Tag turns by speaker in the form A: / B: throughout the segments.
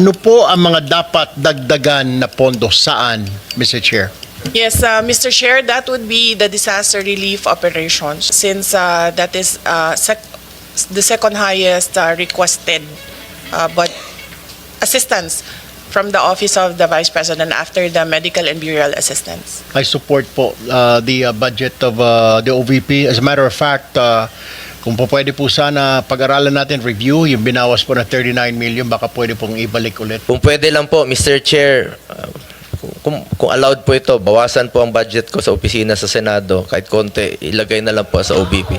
A: Ano po ang mga dapat dagdagan na pondo? Saan, Mr. Chair?
B: Yes, uh, Mr. Chair, that would be the disaster relief operations since uh, that is uh, sec- the second highest uh, requested uh, but assistance from the Office of the Vice President after the medical and burial assistance.
A: I support po uh, the uh, budget of uh, the OVP. As a matter of fact, uh, kung po pwede po sana pag-aralan natin review, yung binawas po na 39 million, baka pwede pong ibalik ulit.
C: Kung pwede lang po, Mr. Chair, uh, kung, kung allowed po ito, bawasan po ang budget ko sa opisina sa Senado, kahit konti, ilagay na lang po sa OBP.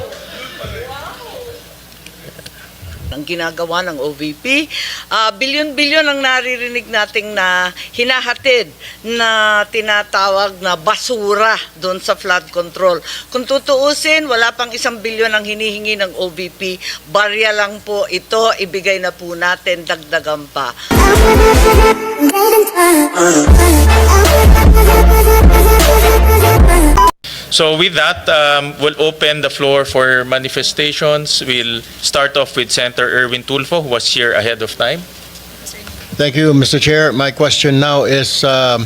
D: Ang ginagawa ng OVP. Ah, bilyon-bilyon ang naririnig nating na hinahatid na tinatawag na basura doon sa flood control. Kung tutuusin, wala pang isang bilyon ang hinihingi ng OVP. Barya lang po ito, ibigay na po natin, dagdagan pa.
E: So with that, um, we'll open the floor for manifestations. We'll start off with Senator Erwin Tulfo, who was here ahead of time.
A: Thank you, Mr. Chair. My question now is, um,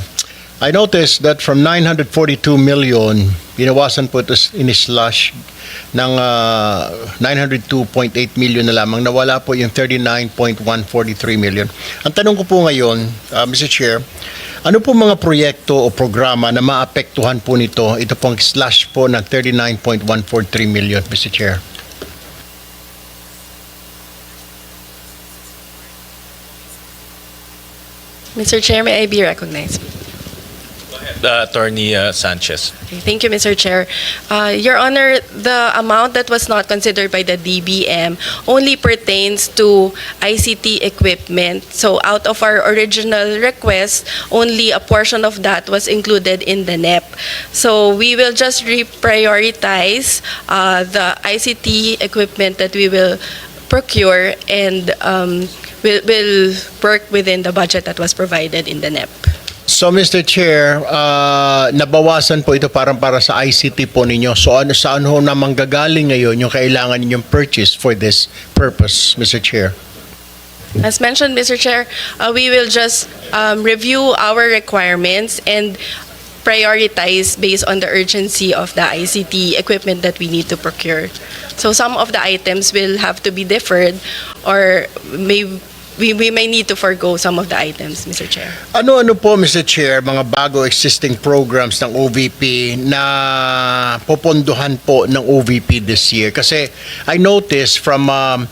A: I noticed that from 942 million, binawasan po ito in-slash ng uh, 902.8 million na lamang. Nawala po yung 39.143 million. Ang tanong ko po ngayon, uh, Mr. Chair, ano po mga proyekto o programa na maapektuhan po nito? Ito pong slash po ng 39.143 million, Mr. Chair.
F: Mr. Chair, may I be recognized?
E: Uh, Attorney uh, Sanchez.
F: Thank you, Mr. Chair. Uh, Your Honor, the amount that was not considered by the DBM only pertains to ICT equipment. So out of our original request, only a portion of that was included in the NEP. So we will just reprioritize uh, the ICT equipment that we will procure and um, will will work within the budget that was provided in the NEP.
A: So Mr. Chair, uh, nabawasan po ito parang para sa ICT po ninyo. So ano saan ho na manggagaling ngayon yung kailangan ninyong purchase for this purpose, Mr. Chair?
F: As mentioned, Mr. Chair, uh, we will just um, review our requirements and prioritize based on the urgency of the ICT equipment that we need to procure. So some of the items will have to be deferred or may, we, we may need to forego some of the items, Mr. Chair.
A: Ano-ano po, Mr. Chair, mga bago existing programs ng OVP na popondohan po ng OVP this year? Kasi I noticed from um,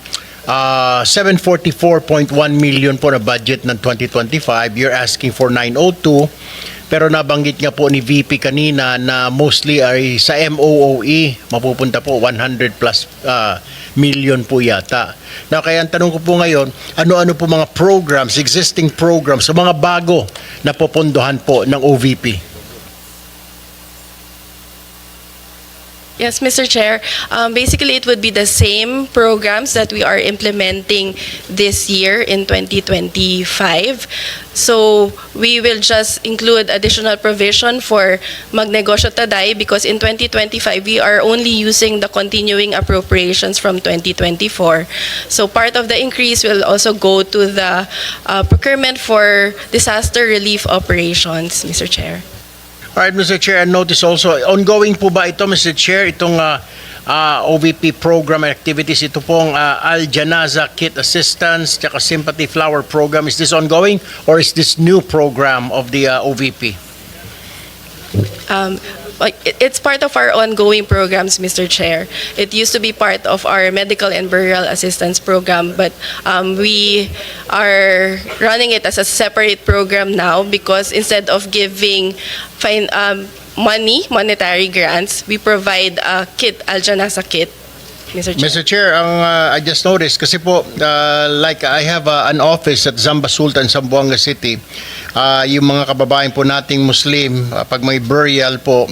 A: uh, 744.1 million po na budget ng 2025, you're asking for 902. Pero nabanggit nga po ni VP kanina na mostly ay sa MOOE, mapupunta po 100 plus uh, million po yata. Na kaya ang tanong ko po ngayon, ano-ano po mga programs, existing programs, mga bago na popondohan po ng OVP?
F: Yes, Mr. Chair. Um, basically, it would be the same programs that we are implementing this year in 2025. So we will just include additional provision for Magnegosyo Taday because in 2025 we are only using the continuing appropriations from 2024. So part of the increase will also go to the uh, procurement for disaster relief operations, Mr. Chair.
A: Alright, Mr. Chair, notice also, ongoing po ba ito, Mr. Chair, itong uh, uh, OVP program activities, ito pong uh, Al Janaza Kit Assistance, tsaka Sympathy Flower Program, is this ongoing or is this new program of the uh, OVP?
F: Um, It's part of our ongoing programs, Mr. Chair. It used to be part of our medical and burial assistance program, but um, we are running it as a separate program now because instead of giving fin- um, money, monetary grants, we provide a kit, Aljanasa kit, Mr. Chair.
A: Mr. Chair, ang uh, I just noticed kasi po uh, like I have uh, an office at Zamba Sultan Zamboanga City. Uh, yung mga kababayan po nating Muslim uh, pag may burial po,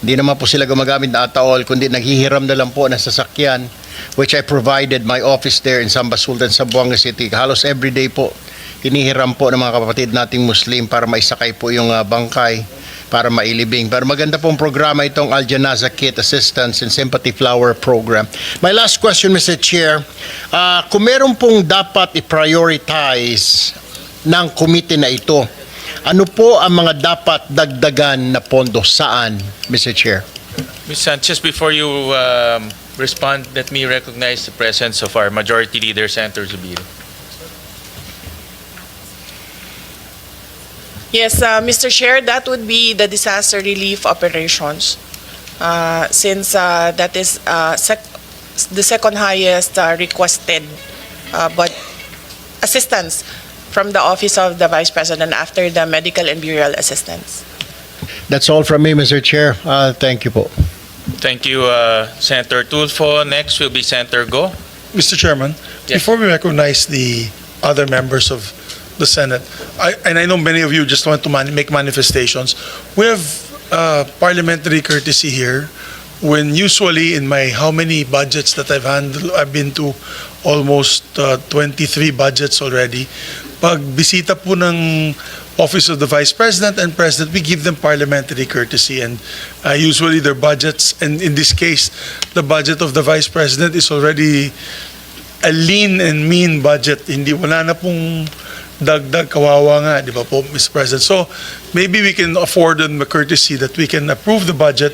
A: hindi naman po sila gumagamit na ataol kundi naghihiram na lang po ng sasakyan which I provided my office there in Zamba Sultan Zamboanga City. Halos everyday po hinihiram po ng mga kapatid nating Muslim para maisakay po yung uh, bangkay para mailibing. Pero maganda pong programa itong Al Janaza Kit Assistance and Sympathy Flower Program. My last question, Mr. Chair, uh, kung meron pong dapat i-prioritize ng komite na ito. Ano po ang mga dapat dagdagan na pondo? Saan, Mr. Chair?
E: Ms. Sanchez, before you um, respond, let me recognize the presence of our Majority Leader, Senator Zubiri.
B: Yes, uh, Mr. Chair, that would be the disaster relief operations. Uh, since uh, that is uh, sec- the second highest uh, requested uh, but assistance from the Office of the Vice President after the medical and burial assistance.
A: That's all from me, Mr. Chair. Uh, thank you po.
E: Thank you, uh, Senator Tulfo. Next will be Senator Go.
G: Mr. Chairman,
E: Yes.
G: before we recognize the other members of the Senate, I, and I know many of you just want to mani- make manifestations, we have uh, parliamentary courtesy here when usually in my how many budgets that I've handled, I've been to almost uh, 23 budgets already. Pag bisita po ng Office of the Vice President and President, we give them parliamentary courtesy and uh, usually their budgets, and in this case, the budget of the Vice President is already a lean and mean budget. Hindi, wala na pong dagdag kawawa nga, di ba po, Mr. President? So, maybe we can afford them the courtesy that we can approve the budget.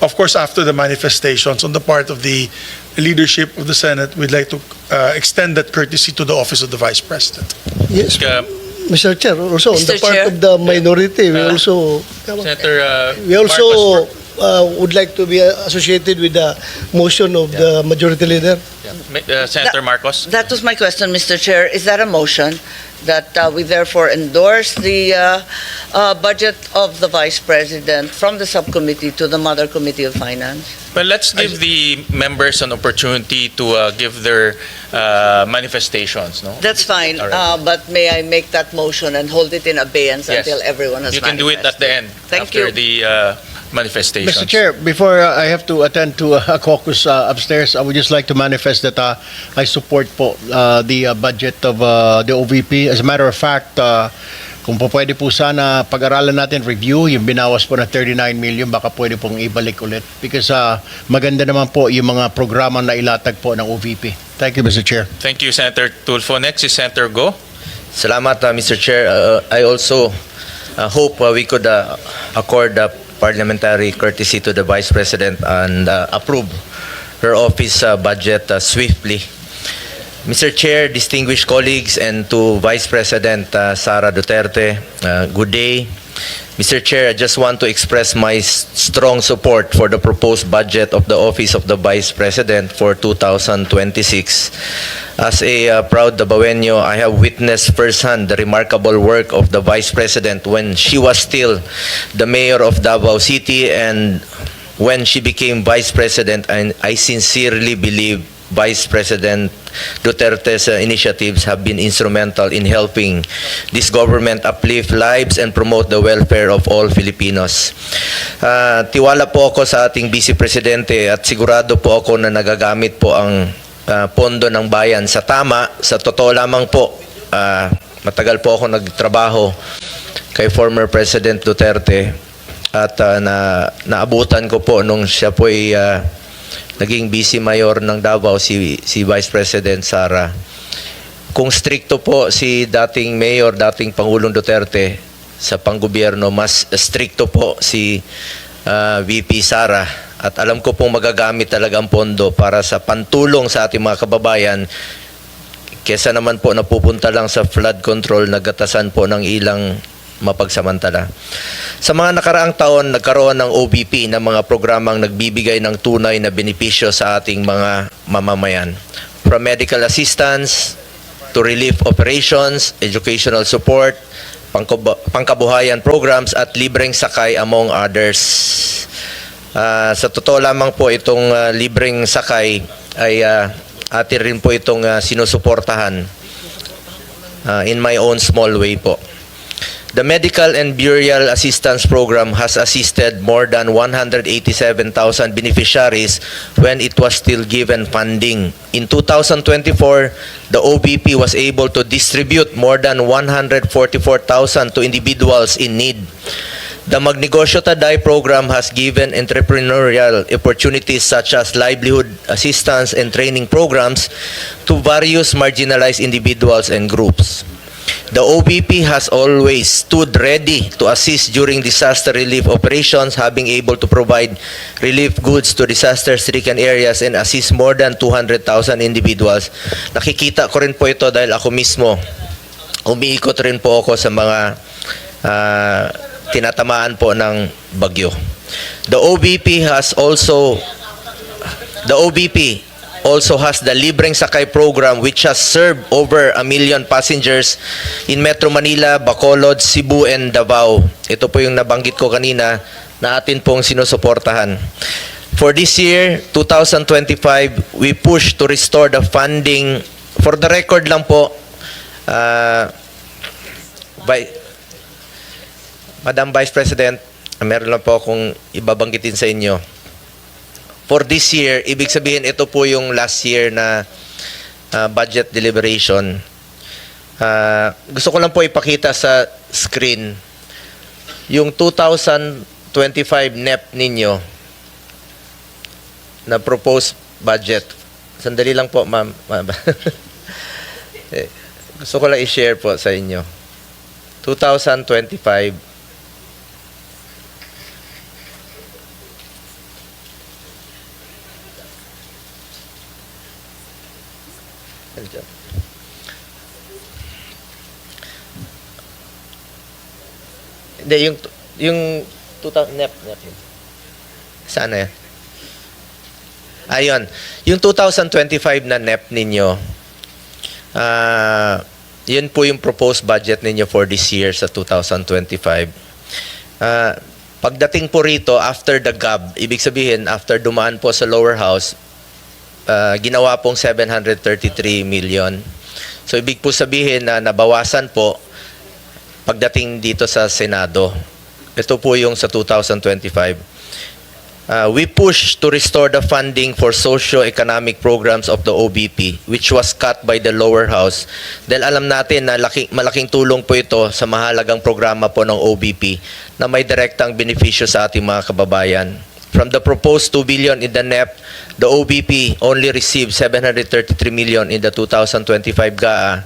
G: Of course, after the manifestations on the part of the leadership of the Senate, we'd like to uh, extend that courtesy to the office of the Vice President.
H: Yes,
E: Uh,
H: Mr. Chair, also on the
D: Mr.
H: part
D: Chair.
H: of the minority, we
E: Uh,
H: also,
E: Senator uh,
H: we also
E: Marcos.
H: uh, would like to be associated with the motion of the majority leader.
E: Ma- uh, Senator Marcos.
D: That was my question, Mr. Chair. Is that a motion that uh, we therefore endorse the uh, uh, budget of the Vice President from the subcommittee to the Mother Committee of Finance?
E: Well, let's give the members an opportunity to uh, give their uh, manifestations, no?
D: That's fine,
E: All right.
D: uh, but may I make that motion and hold it in abeyance
E: Yes.
D: until everyone has
E: You can do it at the end,
D: Thank
E: after
D: you.
E: the uh, manifestations.
A: Mr. Chair, before uh, I have to attend to uh, a caucus uh, upstairs, I would just like to manifest that uh, I support po uh, the uh, budget of uh, the OVP. As a matter of fact, uh, kung po pwede po sana pag-aralan natin, review, yung binawas po na 39 million, baka pwede pong ibalik ulit. Because uh, maganda naman po yung mga programa na ilatag po ng OVP. Thank you, Mr. Chair.
E: Thank you, Senator Tulfo. Next is Senator Go.
C: Salamat, uh, Mr. Chair. Uh, I also uh, hope uh, we could uh, accord uh, parliamentary courtesy to the Vice President and uh, approve her office uh, budget uh, swiftly. Mr. Chair, distinguished colleagues, and to Vice President uh, Sara Duterte, uh, good day. Mr. Chair, I just want to express my strong support for the proposed budget of the Office of the Vice President for 2026. As a uh, proud Dabawenyo, I have witnessed firsthand the remarkable work of the Vice President when she was still the mayor of Davao City and when she became Vice President, and I sincerely believe Vice President Duterte's uh, initiatives have been instrumental in helping this government uplift lives and promote the welfare of all Filipinos. Ah, tiwala po ako sa ating Vice Presidente at sigurado po ako na nagagamit po ang ah, pondo ng bayan sa tama. Sa totoo lamang po, ah, matagal po ako nagtrabaho kay former President Duterte at ah, na naabutan ko po nung siya po ay ah, naging vice mayor ng Davao si si Vice President Sara. Kung stricto po si dating mayor, dating Pangulong Duterte sa panggobyerno, mas stricto po si ah, VP Sara. At alam ko pong magagamit talaga ang pondo para sa pantulong sa ating mga kababayan kesa naman po napupunta lang sa flood control, nagatasan po ng ilang mapagsamantala. Sa mga nakaraang taon, nagkaroon ng OBP na mga programang nagbibigay ng tunay na benepisyo sa ating mga mamamayan. From medical assistance to relief operations, educational support, pangkab- pangkabuhayan programs at libreng sakay among others. Ah, sa totoo lamang po itong ah, libreng sakay ay ah, atin rin po itong ah, sinusuportahan ah, in my own small way po. The Medical and Burial Assistance Program has assisted more than 187,000 beneficiaries when it was still given funding. In 2024, the OBP was able to distribute more than 144,000 to individuals in need. The Magnegosyo Taday program has given entrepreneurial opportunities such as livelihood assistance and training programs to various marginalized individuals and groups. The OBP has always stood ready to assist during disaster relief operations, having able to provide relief goods to disaster-stricken areas and assist more than 200,000 individuals. Nakikita ko rin po ito dahil ako mismo umiikot rin po ako sa mga ah, tinatamaan po ng bagyo. The OBP has also the OBP also has the Libreng Sakay program which has served over a million passengers in Metro Manila, Bacolod, Cebu, and Davao. Ito po yung nabanggit ko kanina na atin pong sinusuportahan. For this year, 2025, we push to restore the funding. For the record lang po, uh, by, Madam Vice President, meron lang po akong ibabanggitin sa inyo for this year, ibig sabihin ito po yung last year na uh, budget deliberation. Uh, gusto ko lang po ipakita sa screen yung 2025 NEP ninyo na proposed budget. Sandali lang po, ma'am. ma'am. Eh, gusto ko lang i-share po sa inyo. 2025 Hindi, yung, yung 2000, NEP, NEP. Saan yan? Ayun. Yung 2025 na NEP ninyo, ah, yun po yung proposed budget ninyo for this year sa 2025. Ah, pagdating po rito, after the GAB, ibig sabihin, after dumaan po sa lower house, ah, ginawa pong 733 million. So ibig po sabihin na nabawasan po pagdating dito sa Senado. Ito po yung sa 2025. Uh, we push to restore the funding for socio-economic programs of the OBP which was cut by the lower house dahil alam natin na laki, malaking tulong po ito sa mahalagang programa po ng OBP na may direktang benepisyo sa ating mga kababayan. From the proposed 2 billion in the NEP, the OBP only received 733 million in the 2025 GAA.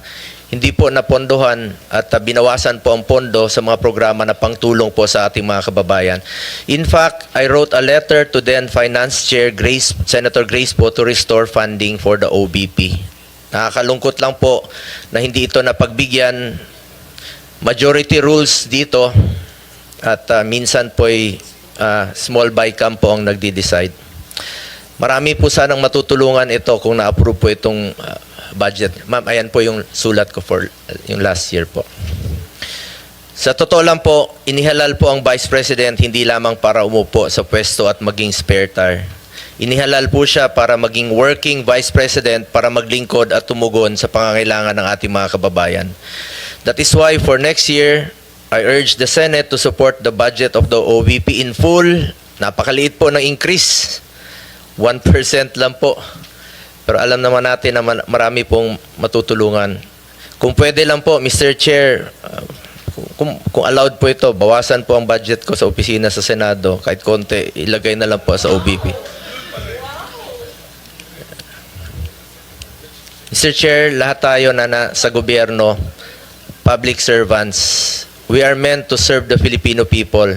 C: Hindi po napondohan at uh, binawasan po ang pondo sa mga programa na pangtulong po sa ating mga kababayan. In fact, I wrote a letter to then Finance Chair Grace, Senator Grace po to restore funding for the OBP. Nakakalungkot lang po na hindi ito napagbigyan majority rules dito at uh, minsan po ay uh, small bycam po ang nagdi-decide. Marami po sanang matutulungan ito kung na-approve po itong uh, budget. Ma'am, ayan po yung sulat ko for uh, yung last year po. Sa totoo lang po, inihalal po ang Vice President hindi lamang para umupo sa pwesto at maging spare tire. Inihalal po siya para maging working Vice President para maglingkod at tumugon sa pangangailangan ng ating mga kababayan. That is why for next year, I urge the Senate to support the budget of the OVP in full. Napakaliit po ng increase. 1% lang po. Pero alam naman natin na marami pong matutulungan. Kung pwede lang po, Mr. Chair, uh, kung, kung allowed po ito, bawasan po ang budget ko sa opisina sa Senado. Kahit konti, ilagay na lang po sa OBP. Mr. Chair, lahat tayo na, na sa gobyerno, public servants, we are meant to serve the Filipino people.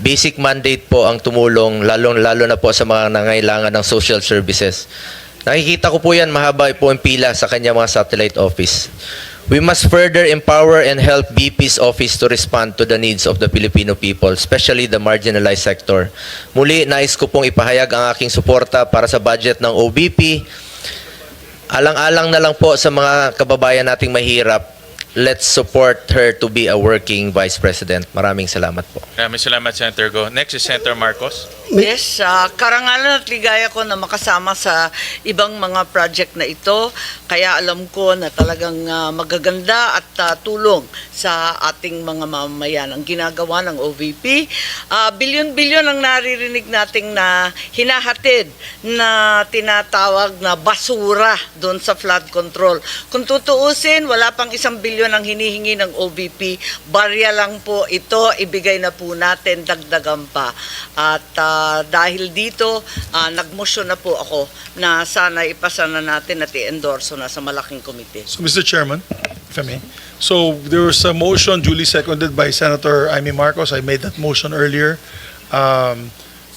C: Basic mandate po ang tumulong, lalong-lalo na po sa mga nangailangan ng social services. Nakikita ko po yan, mahaba po ang pila sa kanya mga satellite office. We must further empower and help BP's office to respond to the needs of the Filipino people, especially the marginalized sector. Muli, nais ko pong ipahayag ang aking suporta para sa budget ng OBP. Alang-alang na lang po sa mga kababayan nating mahirap. Let's support her to be a working Vice President. Maraming salamat po.
E: Maraming salamat, Senator Go. Next is Senator Marcos.
D: Yes, ah, karangalan at ligaya ko na makasama sa ibang mga project na ito. Kaya alam ko na talagang ah, magaganda at ah, tulong sa ating mga mamamayan ang ginagawa ng OVP. Ah, bilyon-bilyon ang naririnig nating na hinahatid na tinatawag na basura doon sa flood control. Kung tutuusin, wala pang isang bilyon ang hinihingi ng OVP. Barya lang po ito, ibigay na po natin, dagdagan pa. At ah, dahil dito, ah, nagmotion na po ako na sana ipasa na natin at i-endorso na sa malaking komite.
G: So, Mr. Chairman, if I may, So there was a motion duly seconded by Senator Amy Marcos. I made that motion earlier. Um,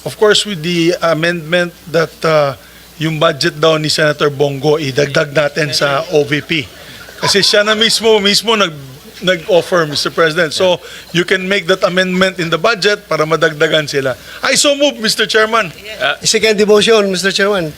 G: of course, with the amendment that uh, yung budget daw ni Senator Bongo, idagdag natin sa OVP. Kasi siya na mismo, mismo nag, nag-offer, Mr. President. So you can make that amendment in the budget para madagdagan sila. I so move, Mr. Chairman.
H: Second the motion, Mr. Chairman.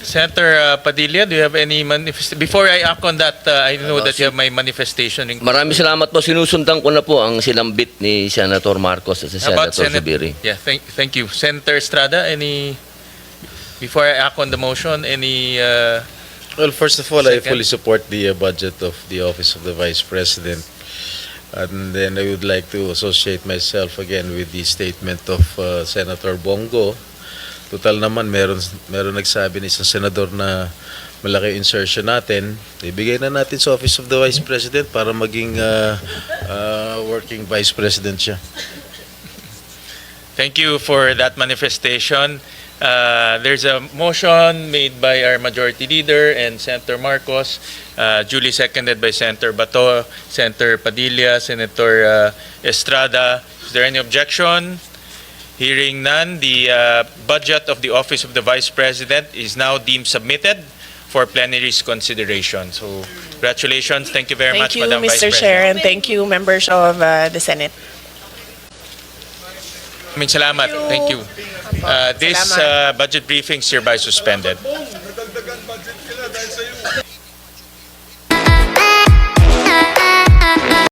E: Senator uh, Padilla, do you have any manifest? Before I act on that, uh, I know that you have my manifestation. in-
I: Maraming salamat po. Sinusundan ko na po ang silambit ni Senator Marcos at si Senator
E: Senate-
I: Subiri.
E: Yeah, thank, thank you. Senator Estrada, any, before I act on the motion, any, uh,
J: Well, first of all, I
E: Second.
J: fully support the uh, budget of the Office of the Vice President. And then I would like to associate myself again with the statement of uh, Senator Bongo. Total naman, meron, meron nagsabi ni isang senador na malaki insertion natin. Ibigay na natin sa Office of the Vice President para maging uh, uh, working Vice President siya.
E: Thank you for that manifestation. Uh, There's a motion made by our Majority Leader and Senator Marcos, uh, duly seconded by Senator Bato, Senator Padilla, Senator uh, Estrada. Is there any objection? Hearing none, the uh, budget of the Office of the Vice President is now deemed submitted for plenary's consideration. So congratulations. Thank you very
B: Thank
E: much,
B: you,
E: Madam Vice
B: Mr.
E: President.
B: Chair, and thank you, members of uh, the Senate.
E: Maraming salamat. Thank you. Uh, This uh, budget briefing is hereby suspended.